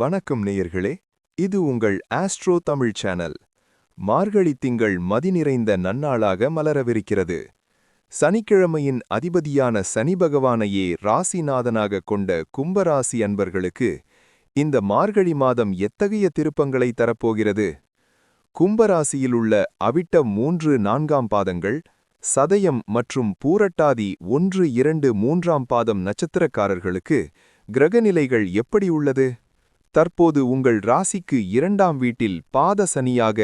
வணக்கம் நேயர்களே இது உங்கள் ஆஸ்ட்ரோ தமிழ் சேனல். மார்கழி திங்கள் மதி நிறைந்த நன்னாளாக மலரவிருக்கிறது. சனிக்கிழமையின் அதிபதியான சனி பகவானையே ராசிநாதனாக கொண்ட கும்பராசி அன்பர்களுக்கு இந்த மார்கழி மாதம் எத்தகைய திருப்பங்களை தரப்போகிறது? கும்பராசியில் உள்ள அவிட்ட மூன்று நான்காம் பாதங்கள் சதயம் மற்றும் பூரட்டாதி ஒன்று இரண்டு மூன்றாம் பாதம் நட்சத்திரக்காரர்களுக்கு கிரகநிலைகள் எப்படி உள்ளது? தற்போது உங்கள் ராசிக்கு இரண்டாம் வீட்டில் பாத சனியாக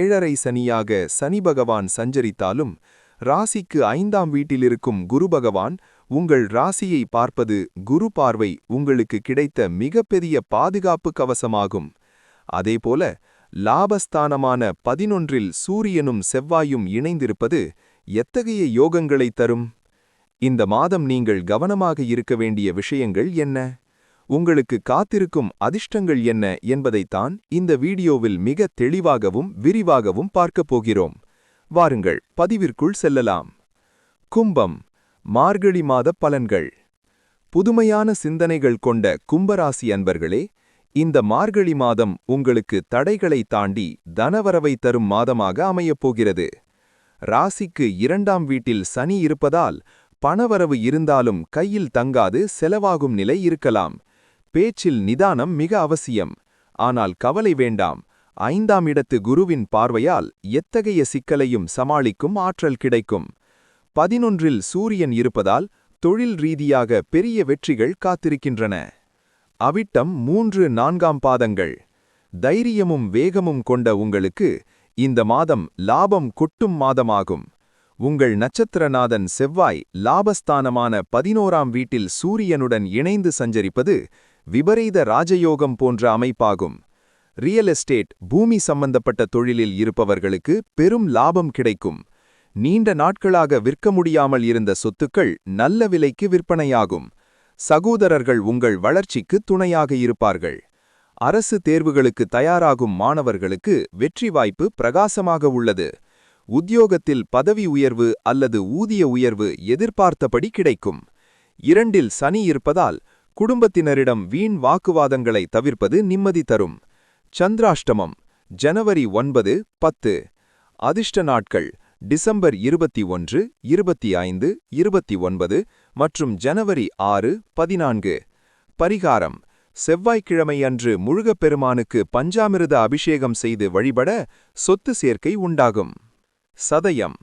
ஏழரை சனியாக சனி பகவான் சஞ்சரித்தாலும் ராசிக்கு ஐந்தாம் வீட்டில் இருக்கும் குரு பகவான் உங்கள் ராசியை பார்ப்பது குரு பார்வை உங்களுக்கு கிடைத்த மிகப்பெரிய பாதுகாப்பு கவசமாகும். அதேபோல லாபஸ்தானமான பதினொன்றில் சூரியனும் செவ்வாயும் இணைந்திருப்பது எத்தகைய யோகங்களை தரும்? இந்த மாதம் நீங்கள் கவனமாக இருக்க வேண்டிய விஷயங்கள் என்ன? உங்களுக்கு காத்திருக்கும் அதிர்ஷ்டங்கள் என்ன என்பதைத்தான் இந்த வீடியோவில் மிக தெளிவாகவும் விரிவாகவும் பார்க்கப் போகிறோம். வாருங்கள் பதிவிற்குள் செல்லலாம். கும்பம் மார்கழி மாத பலன்கள். புதுமையான சிந்தனைகள் கொண்ட கும்பராசி அன்பர்களே இந்த மார்கழி மாதம் உங்களுக்கு தடைகளை தாண்டி தனவரவை தரும் மாதமாக அமையப் போகிறது. ராசிக்கு இரண்டாம் வீட்டில் சனி இருப்பதால் பணவரவு இருந்தாலும் கையில் தங்காது செலவாகும் நிலை இருக்கலாம். பேச்சில் நிதானம் மிக அவசியம். ஆனால் கவலை வேண்டாம். ஐந்தாம் இடத்து குருவின் பார்வையால் எத்தகைய சிக்கலையும் சமாளிக்கும் ஆற்றல் கிடைக்கும். பதினொன்றில் சூரியன் இருப்பதால் தொழில் ரீதியாக பெரிய வெற்றிகள் காத்திருக்கின்றன. அவிட்டம் மூன்று நான்காம் பாதங்கள். தைரியமும் வேகமும் கொண்ட உங்களுக்கு இந்த மாதம் லாபம் கொட்டும் மாதமாகும். உங்கள் நட்சத்திரநாதன் செவ்வாய் லாபஸ்தானமான பதினோராம் வீட்டில் சூரியனுடன் இணைந்து சஞ்சரிப்பது விபரீத ராஜயோகம் போன்ற அமைப்பாகும். ரியல் எஸ்டேட் பூமி சம்பந்தப்பட்ட தொழிலில் இருப்பவர்களுக்கு பெரும் லாபம் கிடைக்கும். நீண்ட நாட்களாக விற்க முடியாமல் இருந்த சொத்துக்கள் நல்ல விலைக்கு விற்பனையாகும். சகோதரர்கள் உங்கள் வளர்ச்சிக்கு துணையாக இருப்பார்கள். அரசு தேர்வுகளுக்கு தயாராகும் மாணவர்களுக்கு வெற்றி வாய்ப்பு பிரகாசமாக உள்ளது. உத்தியோகத்தில் பதவி உயர்வு அல்லது ஊதிய உயர்வு எதிர்பார்த்தபடி கிடைக்கும். இரண்டில் சனி இருப்பதால் குடும்பத்தினரிடம் வீண் வாக்குவாதங்களை தவிர்ப்பது நிம்மதி தரும். சந்திராஷ்டமம் ஜனவரி ஒன்பது பத்து. அதிர்ஷ்ட நாட்கள் டிசம்பர் இருபத்தி ஒன்று இருபத்தி ஐந்து இருபத்தி ஒன்பது மற்றும் ஜனவரி ஆறு பதினான்கு. பரிகாரம் செவ்வாய்க்கிழமை அன்று முழுகப்பெருமானுக்கு பஞ்சாமிரத அபிஷேகம் செய்து வழிபட சொத்து சேர்க்கை உண்டாகும். சதயம்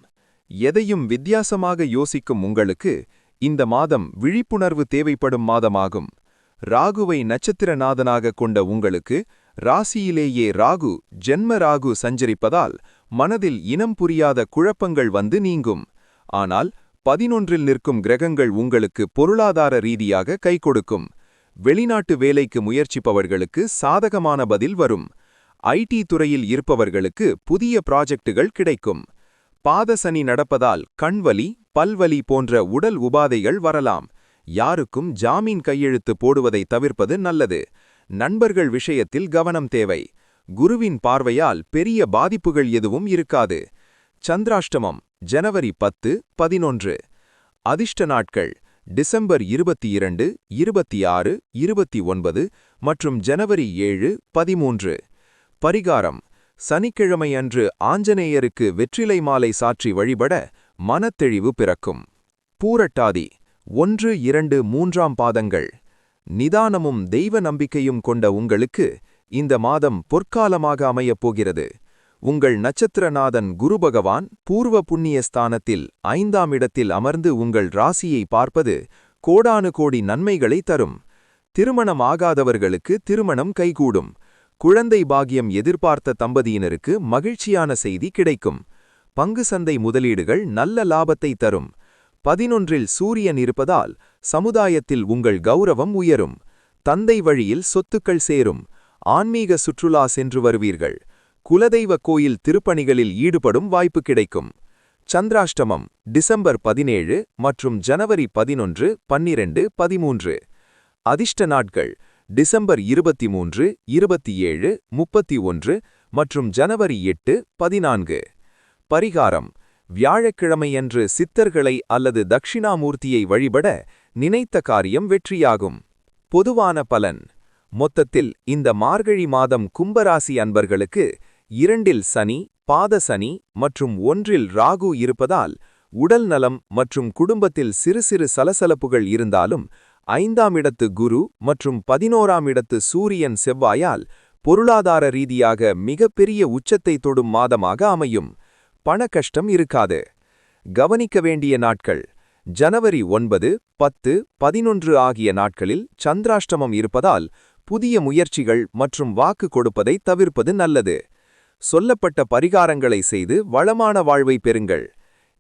எதையும் வித்தியாசமாக யோசிக்கும் உங்களுக்கு இந்த மாதம் விழிப்புணர்வு தேவைப்படும் மாதமாகும். ராகுவை நட்சத்திரநாதனாக கொண்ட உங்களுக்கு ராசியிலேயே ராகு ஜென்ம ராகு சஞ்சரிப்பதால் மனதில் இனம் புரியாத குழப்பங்கள் வந்து நீங்கும். ஆனால் பதினொன்றில் நிற்கும் கிரகங்கள் உங்களுக்கு பொருளாதார ரீதியாக கை கொடுக்கும். வெளிநாட்டு வேலைக்கு முயற்சிப்பவர்களுக்கு சாதகமான பதில் வரும். ஐடி துறையில் இருப்பவர்களுக்கு புதிய ப்ராஜெக்டுகள் கிடைக்கும். பாதசனி நடப்பதால் கண்வலி பல்வலி போன்ற உடல் உபாதைகள் வரலாம். யாருக்கும் ஜாமீன் கையெழுத்து போடுவதை தவிர்ப்பது நல்லது. நண்பர்கள் விஷயத்தில் கவனம் தேவை. குருவின் பார்வையால் பெரிய பாதிப்புகள் எதுவும் இருக்காது. சந்திராஷ்டமம் ஜனவரி பத்து பதினொன்று. அதிர்ஷ்ட நாட்கள் டிசம்பர் இருபத்தி இரண்டு இருபத்தி ஆறு இருபத்தி ஒன்பது மற்றும் ஜனவரி ஏழு பதிமூன்று. பரிகாரம் சனிக்கிழமை அன்று ஆஞ்சநேயருக்கு வெற்றிலை மாலை சாற்றி வழிபட மனத்தெழிவு பிறக்கும். பூரட்டாதி ஒன்று இரண்டு மூன்றாம் பாதங்கள். நிதானமும் தெய்வ நம்பிக்கையும் கொண்ட உங்களுக்கு இந்த மாதம் பொற்காலமாக அமையப் போகிறது. உங்கள் நட்சத்திரநாதன் குரு பகவான் பூர்வ புண்ணிய ஸ்தானத்தில் ஐந்தாம் இடத்தில் அமர்ந்து உங்கள் ராசியை பார்ப்பது கோடானு கோடி நன்மைகளை தரும். திருமணம் ஆகாதவர்களுக்கு திருமணம் கைகூடும். குழந்தை பாகியம் எதிர்பார்த்த தம்பதியினருக்கு மகிழ்ச்சியான செய்தி கிடைக்கும். பங்கு சந்தை முதலீடுகள் நல்ல லாபத்தை தரும். பதினொன்றில் சூரியன் இருப்பதால் சமுதாயத்தில் உங்கள் கௌரவம் உயரும். தந்தை வழியில் சொத்துக்கள் சேரும். ஆன்மீக சுற்றுலா சென்று வருவீர்கள். குலதெய்வ கோயில் திருப்பணிகளில் ஈடுபடும் வாய்ப்பு கிடைக்கும். சந்திராஷ்டமம் டிசம்பர் பதினேழு மற்றும் ஜனவரி பதினொன்று பன்னிரண்டு பதிமூன்று. அதிர்ஷ்ட நாட்கள் டிசம்பர் இருபத்தி மூன்று இருபத்தி ஏழு முப்பத்தி ஒன்று மற்றும் ஜனவரி எட்டு பதினான்கு. பரிகாரம். வியாழக்கிழமையன்று சித்தர்களை அல்லது தக்ஷிணாமூர்த்தியை வழிபட நினைத்த காரியம் வெற்றியாகும். பொதுவான பலன். மொத்தத்தில் இந்த மார்கழி மாதம் கும்பராசி அன்பர்களுக்கு இரண்டில் சனி பாத சனி மற்றும் ஒன்றில் ராகு இருப்பதால் உடல் நலம் மற்றும் குடும்பத்தில் சிறு சிறு சலசலப்புகள் இருந்தாலும் ஐந்தாம் இடத்து குரு மற்றும் பதினோராம் இடத்து சூரியன் செவ்வாயால் பொருளாதார ரீதியாக மிகப்பெரிய உச்சத்தை தொடும் மாதமாக அமையும். பண கஷ்டம் இருக்காது. கவனிக்க வேண்டிய நாட்கள். ஜனவரி ஒன்பது பத்து பதினொன்று ஆகிய நாட்களில் சந்திராஷ்டமம் இருப்பதால் புதிய முயற்சிகள் மற்றும் வாக்கு கொடுப்பதை தவிர்ப்பது நல்லது. சொல்லப்பட்ட பரிகாரங்களை செய்து வளமான வாழ்வை பெறுங்கள்.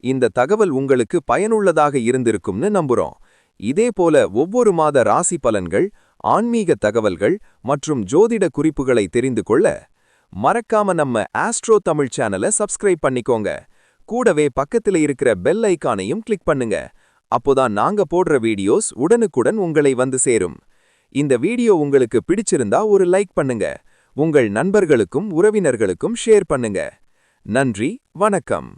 இந்த தகவல் உங்களுக்கு பயனுள்ளதாக இருந்திருக்கும்னு நம்புறோம். இதேபோல ஒவ்வொரு மாத ராசி பலன்கள் ஆன்மீக தகவல்கள் மற்றும் ஜோதிட குறிப்புகளை தெரிந்து கொள்ள மறக்காம நம்ம ஆஸ்ட்ரோ தமிழ் சேனலை சப்ஸ்கிரைப் பண்ணிக்கோங்க. கூடவே பக்கத்துல இருக்கிற பெல் ஐக்கானையும் கிளிக் பண்ணுங்க. அப்போதான் நாங்க போடுற வீடியோஸ் உடனுக்குடன் உங்களை வந்து சேரும். இந்த வீடியோ உங்களுக்கு பிடிச்சிருந்தா ஒரு லைக் பண்ணுங்க. உங்கள் நண்பர்களுக்கும் உறவினர்களுக்கும் ஷேர் பண்ணுங்க. நன்றி வணக்கம்.